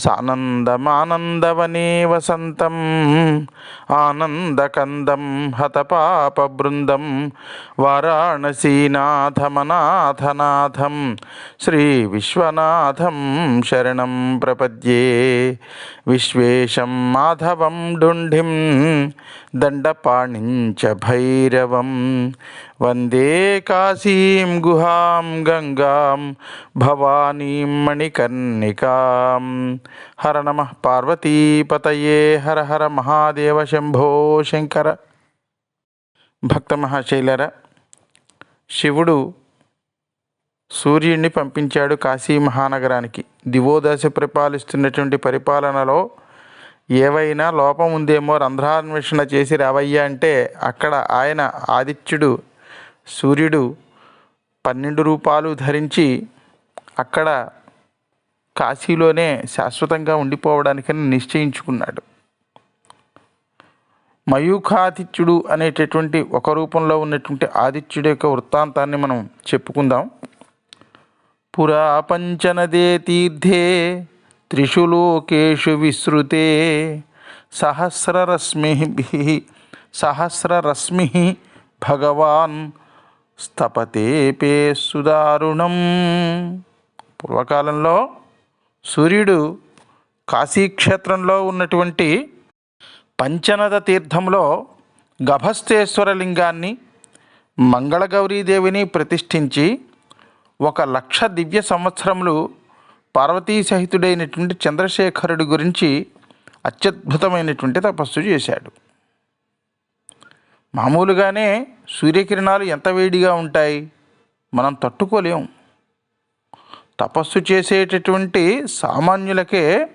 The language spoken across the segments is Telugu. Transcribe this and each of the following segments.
సానందమానందవనే వసంతం ఆనందకందం హతపాపబృందం. వారాణసీనాథమనాథనాథం. శ్రీ విశ్వనాథం శరణం ప్రపద్యే. విశ్వేశం మాధవం డుండిం దండపాణించ భైరవం. వందే కాశీం గుహాం గంగాం భవానీం మణికర్ణికాం. హర నమ పార్వతీపతయే హర హర మహాదేవ శంభో శంకర. భక్త మహాశైలర శివుడు సూర్యుడిని పంపించాడు కాశీ మహానగరానికి. దివోదశ పరిపాలిస్తున్నటువంటి పరిపాలనలో ఏవైనా లోపం ఉందేమో రంధ్రాన్వేషణ చేసి రావయ్యా అంటే అక్కడ ఆయన ఆదిత్యుడు సూర్యుడు పన్నెండు రూపాలు ధరించి అక్కడ కాశీలోనే శాశ్వతంగా ఉండిపోవడానికని నిశ్చయించుకున్నాడు. మయూఖాదిత్యుడు అనేటటువంటి ఒక రూపంలో ఉన్నటువంటి ఆదిత్యుడి యొక్క వృత్తాంతాన్ని మనం చెప్పుకుందాం. పురా పంచనదే తీర్థే త్రిషు లోకేషు విశ్రుతే సహస్రరశ్మి సహస్రరశ్మి భగవాన్ స్థపతేపే సుదారుణం. పూర్వకాలంలో సూర్యుడు కాశీక్షేత్రంలో ఉన్నటువంటి పంచనద తీర్థంలో గభస్థేశ్వర లింగాన్ని మంగళగౌరీదేవిని ప్రతిష్ఠించి ఒక లక్ష దివ్య సంవత్సరములు పార్వతీ సహితుడైనటువంటి చంద్రశేఖరుడి గురించి అత్యద్భుతమైనటువంటి తపస్సు చేశాడు. మామూలుగానే సూర్యకిరణాలు ఎంత వేడిగా ఉంటాయి? మనం తట్టుకోలేం. తపస్సు చేసేటటువంటి సామాన్యులకే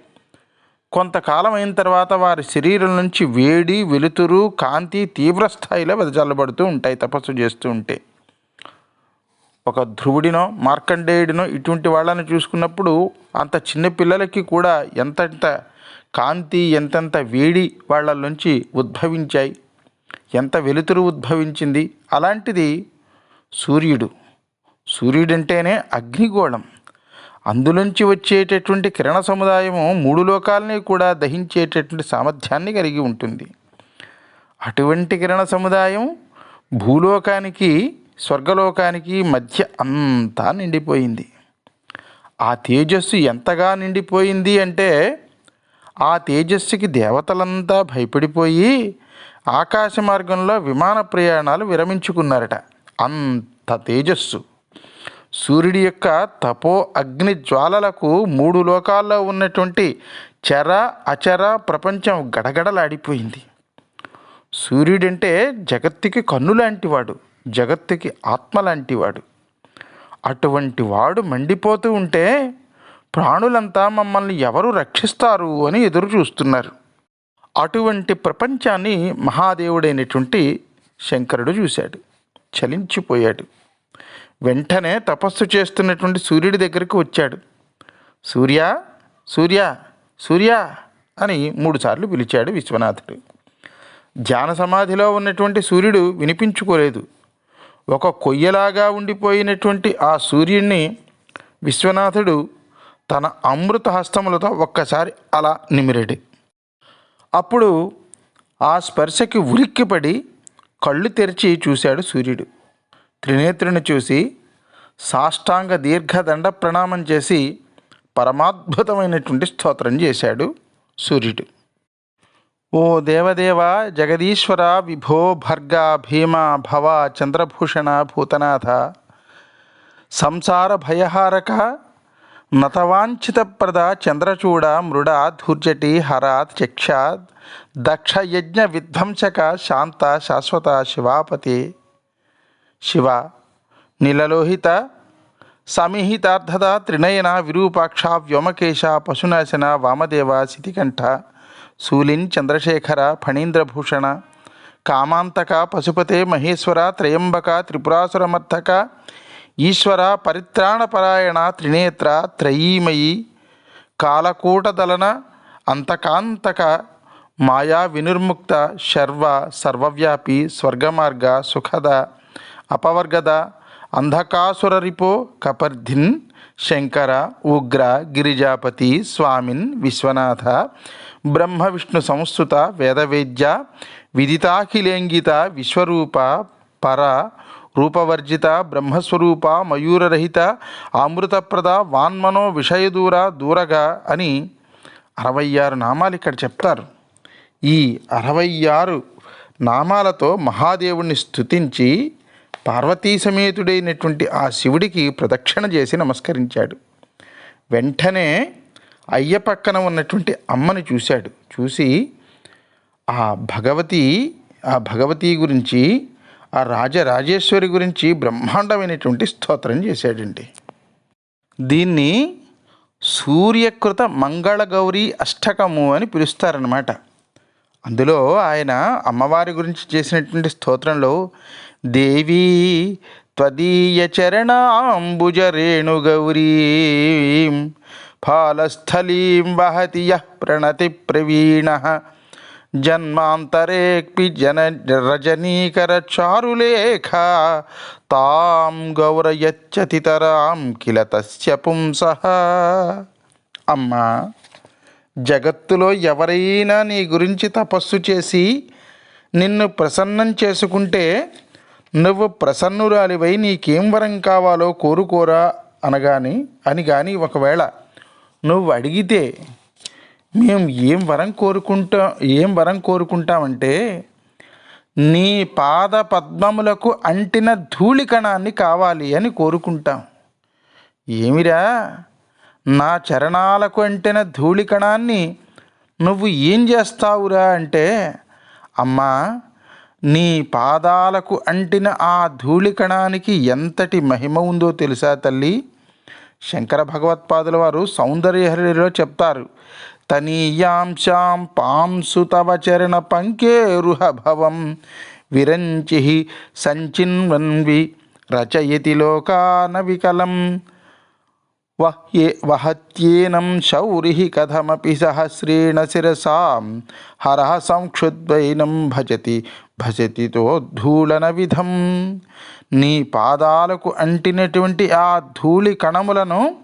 కొంతకాలం అయిన తర్వాత వారి శరీరం నుంచి వేడి వెలుతురు కాంతి తీవ్ర స్థాయిలో వెదజల్లబడుతూ ఉంటాయి తపస్సు చేస్తూ ఉంటే. ఒక ధ్రువుడినో మార్కండేయుడినో ఇటువంటి వాళ్ళని చూసుకున్నప్పుడు అంత చిన్న పిల్లలకి కూడా ఎంతెంత కాంతి ఎంతెంత వేడి వాళ్ళ నుంచి ఉద్భవించాయి. ఎంత వెలుతురు ఉద్భవించింది? అలాంటిది సూర్యుడు. సూర్యుడంటేనే అగ్నిగోళం. అందులోంచి వచ్చేటటువంటి కిరణ సముదాయము మూడు లోకాలని కూడా దహించేటటువంటి సామర్థ్యాన్ని కలిగి ఉంటుంది. అటువంటి కిరణ సముదాయం భూలోకానికి స్వర్గలోకానికి మధ్య అంతా నిండిపోయింది. ఆ తేజస్సు ఎంతగా నిండిపోయింది అంటే ఆ తేజస్సుకి దేవతలంతా భయపడిపోయి ఆకాశ మార్గంలో విమాన ప్రయాణాలు విరమించుకున్నారట. అంత తేజస్సు. సూర్యుడి యొక్క తపో అగ్ని జ్వాలలకు మూడు లోకాల్లో ఉన్నటువంటి చర అచర ప్రపంచం గడగడలాడిపోయింది. సూర్యుడంటే జగత్తుకి కన్ను లాంటివాడు జగత్తుకి ఆత్మ లాంటివాడు అటువంటి వాడు మండిపోతూ ఉంటే ప్రాణులంతా మమ్మల్ని ఎవరు రక్షిస్తారు అని ఎదురు చూస్తున్నారు అటువంటి ప్రపంచాన్ని మహాదేవుడైనటువంటి శంకరుడు చూశాడు. చలించిపోయాడు. వెంటనే తపస్సు చేస్తున్నటువంటి సూర్యుడి దగ్గరికి వచ్చాడు. సూర్య సూర్య సూర్య అని మూడుసార్లు పిలిచాడు విశ్వనాథుడు. ధ్యాన సమాధిలో ఉన్నటువంటి సూర్యుడు వినిపించుకోలేదు. ఒక కొయ్యలాగా ఉండిపోయినటువంటి ఆ సూర్యుడిని విశ్వనాథుడు తన అమృత హస్తములతో ఒక్కసారి అలా నిమిరాడు. అప్పుడు ఆ స్పర్శకి ఉలిక్కిపడి కళ్ళు తెరిచి చూశాడు సూర్యుడు. త్రినేత్రుని చూసి సాష్టాంగ దీర్ఘదండ ప్రణామం చేసి పరమాద్భుతమైనటువంటి స్తోత్రం చేశాడు సూర్యుడు. ఓ దేవదేవ జగదీశ్వర విభో భర్గ భీమ భవ చంద్రభూషణ భూతనాథ సంసార భయహారక నతవాంఛితప్రద చంద్రచూడ మృడ ధూర్జటి హరాత్ చక్షాత్ దక్ష యజ్ఞ విధ్వంసక శాంత శాశ్వత శివాపతి శివ నీలలోహిత సమిహితార్థద త్రినయన విరూపాక్ష వ్యోమకేశ పశునాశన వామదేవ శితికంఠ శూలిన్ చంద్రశేఖర ఫణీంద్రభూషణ కామాంతక పశుపతే మహేశ్వర త్రయంబక త్రిపురాసురమర్థక ఈశ్వర పరిత్రాణపరాయణ త్రినేత్ర త్రయీమయి కాలకూటదలన అంతకాంతక మాయా వినిర్ముక్త శర్వ సర్వవ్యాపి స్వర్గమార్గ సుఖద అపవర్గద అంధకాసురరిపో కపర్ధిన్ శంకర ఉగ్ర గిరిజాపతి స్వామిన్ విశ్వనాథ బ్రహ్మ విష్ణు సంస్థుత వేదవేద్య విదితాఖిలేంగిత విశ్వరూప పర రూపవర్జిత బ్రహ్మస్వరూప మయూరరహిత అమృతప్రద వాన్మనో విషయదూర దూరగా అని అరవై ఆరు నామాలు ఇక్కడ చెప్తారు. ఈ అరవై ఆరు నామాలతో మహాదేవుణ్ణి స్తుతించి పార్వతీ సమేతుడైనటువంటి ఆ శివుడికి ప్రదక్షిణ చేసి నమస్కరించాడు. వెంటనే అయ్య పక్కన ఉన్నటువంటి అమ్మని చూశాడు. చూసి ఆ భగవతి ఆ భగవతి గురించి ఆ రాజరాజేశ్వరి గురించి బ్రహ్మాండమైనటువంటి స్తోత్రం చేశాడండి. దీన్ని సూర్యకృత మంగళగౌరీ అష్టకము అని పిలుస్తారనమాట అందులో ఆయన అమ్మవారి గురించి చేసినటువంటి స్తోత్రంలో దేవీ త్వదీయ చరణాంబుజ రేణుగౌరీం ఫాలస్థలీం వహతి యః ప్రణతి ప్రవీణ జన్మాంతరేక్పి జన రజనీకర చారులేఖ. తాం గౌరయచ్చతితరాం కిల తస్య పుంస. అమ్మా జగత్తులో ఎవరైనా నీ గురించి తపస్సు చేసి నిన్ను ప్రసన్నం చేసుకుంటే నువ్వు ప్రసన్నురాలివై నీకేం వరం కావాలో కోరుకోరా అనగాని అని కానీ ఒకవేళ నువ్వు అడిగితే మేము ఏం వరం కోరుకుంటా ఏం వరం కోరుకుంటామంటే నీ పాద పద్మములకు అంటిన ధూళికణాన్ని కావాలి అని కోరుకుంటాం. ఏమిరా? నా చరణాలకు అంటిన ధూళికణాన్ని నువ్వు ఏం చేస్తావురా అంటే అమ్మా నీ పాదాలకు అంటిన ఆ ధూళికణానికి ఎంతటి మహిమ ఉందో తెలుసా తల్లి? శంకర భగవత్పాదుల వారు సౌందర్యహరిలో చెప్తారు. తనీయాంశాం పాంసు తవ చరణ పంకేరుహ భవం విరంచి సంచిన్వన్వి రచయతి లోకాన వికలం వహ్యే వహత్యేనం శౌరి కథమపి సహస్రేణ శిరసాం. హర సంక్షుద్వైనం భజతి భజతి ధూళన విధం. నీ పాదాలకు అంటినటువంటి ఆ ధూళి కణములను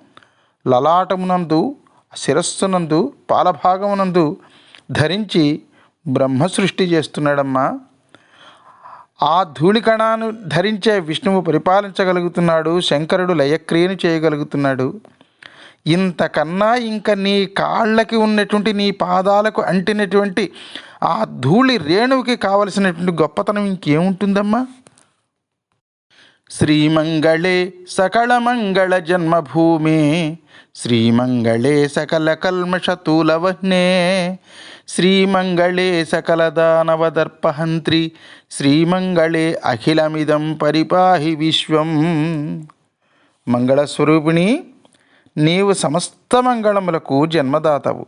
లలాటమునందు శిరస్సునందు పాలభాగమునందు ధరించి బ్రహ్మ సృష్టి చేస్తున్నాడమ్మా. ఆ ధూళికణాను ధరించే విష్ణువు పరిపాలించగలుగుతున్నాడు శంకరుడు లయక్రియను చేయగలుగుతున్నాడు. ఇంతకన్నా ఇంకా నీ కాళ్ళకి ఉన్నటువంటి నీ పాదాలకు అంటినటువంటి ఆ ధూళి రేణువుకి కావలసినటువంటి గొప్పతనం ఇంకేముంటుందమ్మా? శ్రీమంగళే సకళమంగళ జన్మభూమి శ్రీమంగళే సకల కల్మషతూలవహ్నే శ్రీమంగళే సకల దానవదర్పహంత్రి శ్రీమంగళే అఖిలమిదం పరిపాహి విశ్వం మంగళస్వరూపిణి నీవు సమస్త మంగళములకు జన్మదాతవు.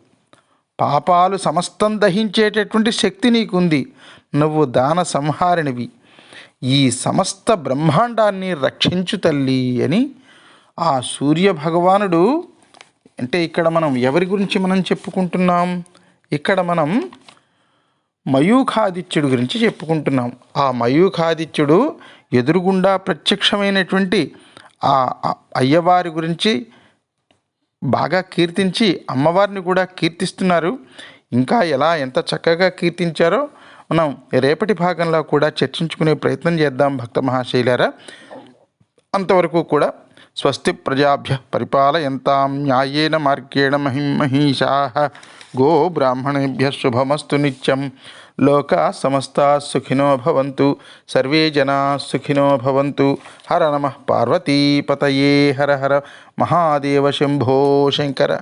పాపాలు సమస్తం దహించేటటువంటి శక్తి నీకుంది. నువ్వు దాన సంహారిణివి ఈ సమస్త బ్రహ్మాండాన్ని రక్షించు తల్లి అని ఆ సూర్య భగవానుడు అంటే ఇక్కడ మనం ఎవరి గురించి మనం చెప్పుకుంటున్నాం? ఇక్కడ మనం మయూఖాదిత్యుడు గురించి చెప్పుకుంటున్నాం. ఆ మయూఖాదిత్యుడు ఎదురుగుండా ప్రత్యక్షమైనటువంటి ఆ ఆ అయ్యవారి గురించి బాగా కీర్తించి అమ్మవారిని కూడా కీర్తిస్తున్నారు. ఇంకా ఎలా ఎంత చక్కగా కీర్తించారో మనం రేపటి భాగంలో కూడా చర్చించుకునే ప్రయత్నం చేద్దాం భక్త మహాశైలారా. అంతవరకు కూడా స్వస్తి ప్రజాభ్య పరిపాలయంతాం న్యాయేన మార్గేణ మహిం మహిషా. గో బ్రాహ్మణేభ్య శుభమస్తు నిత్యం. లోకా సమస్తా సుఖినో భవంతు. సర్వే జనా సుఖినో భవంతు. హర నమ పార్వతీపతయే. హర హర మహాదేవ శంభో శంకర.